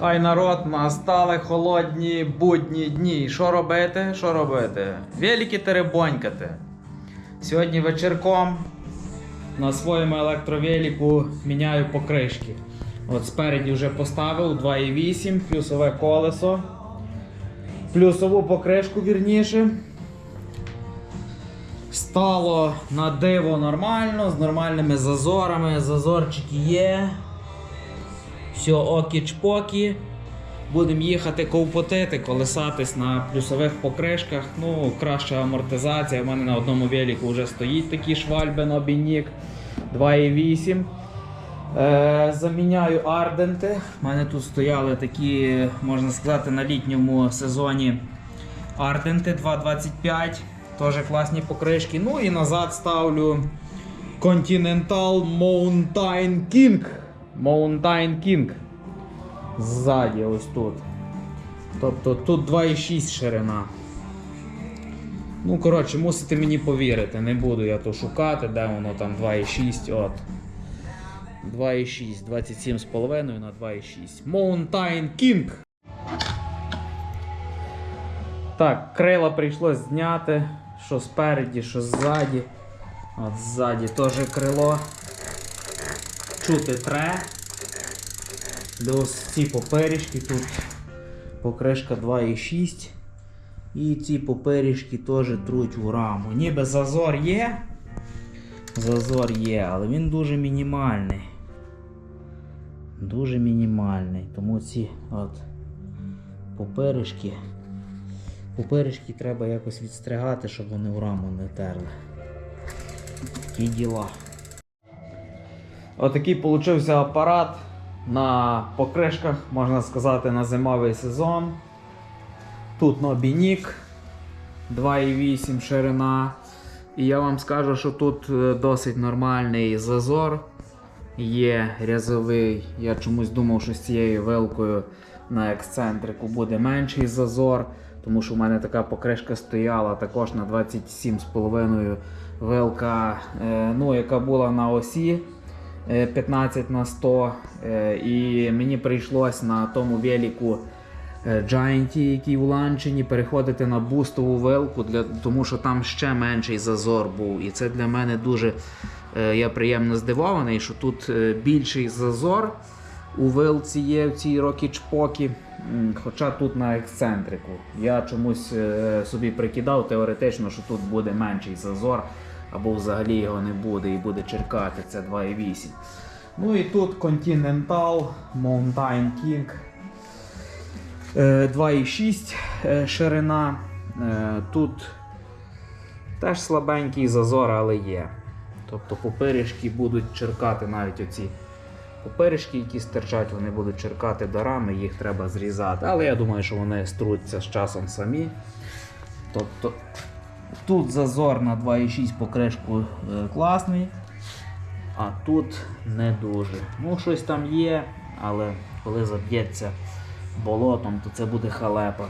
Хай народ, настали холодні будні дні. Що робити? Що робити? Великі теребонькати. Сьогодні вечірком на своєму електровеліку міняю покришки. От спереді вже поставив 2,8, плюсове колесо. Плюсову покришку вірніше. Стало на диво нормально, з нормальними зазорами. Зазорчики є. Все окі-чпокі. Будемо їхати ковпотити, колесатись на плюсових покришках. Ну, краща амортизація. У мене на одному велику вже стоїть такий швальбен обійник 2,8. Е, заміняю арденти. У мене тут стояли такі, можна сказати, на літньому сезоні арденти 2,25. Теж класні покришки. Ну і назад ставлю Continental Mountain King. Mountain King. Ззаді ось тут. Тобто тут 2,6 ширина. Ну, коротше, мусите мені повірити. Не буду я то шукати, де воно там 2,6. От. 2,6, 27,5 на 2,6. Mountain King. Так, крила прийшлось зняти. Що спереді, що ззаді. От ззаді теж крило. Чути тре. Де ось ці поперечки тут покришка 2,6. І ці поперечки теж труть в раму. Ніби зазор є. Зазор є, але він дуже мінімальний. Дуже мінімальний. Тому ці от поперечки. Поперечки треба якось відстригати, щоб вони в раму не терли. Такі діла. Отакий получився апарат на покришках, можна сказати, на зимовий сезон. Тут нобінік 2,8 ширина. І я вам скажу, що тут е, досить нормальний зазор. Є рязовий. Я чомусь думав, що з цією вилкою на ексцентрику буде менший зазор, тому що в мене така покришка стояла також на 27,5 вилка, е, ну, яка була на осі 15 на 100. е, І мені прийшлось на тому велику е, Giant, який в ланчині, переходити на бустову вилку, для, тому що там ще менший зазор був. І це для мене дуже е, я приємно здивований, що тут е, більший зазор у вилці є в цій рокі чпокі, м, хоча тут на ексцентрику. Я чомусь е, собі прикидав теоретично, що тут буде менший зазор, або взагалі його не буде і буде черкати. Це 2,8. Ну і тут Continental Mountain King. Е, 2,6 е, ширина. Е, Тут теж слабенький зазор, але є. Тобто поперечки будуть черкати навіть оці поперечки, які стирчать, вони будуть черкати до рами, їх треба зрізати. Але я думаю, що вони струться з часом самі. Тобто тут зазор на 2,6 покришку е, класний, а тут не дуже. Ну, щось там є, але коли заб'ється болотом, то це буде халепа.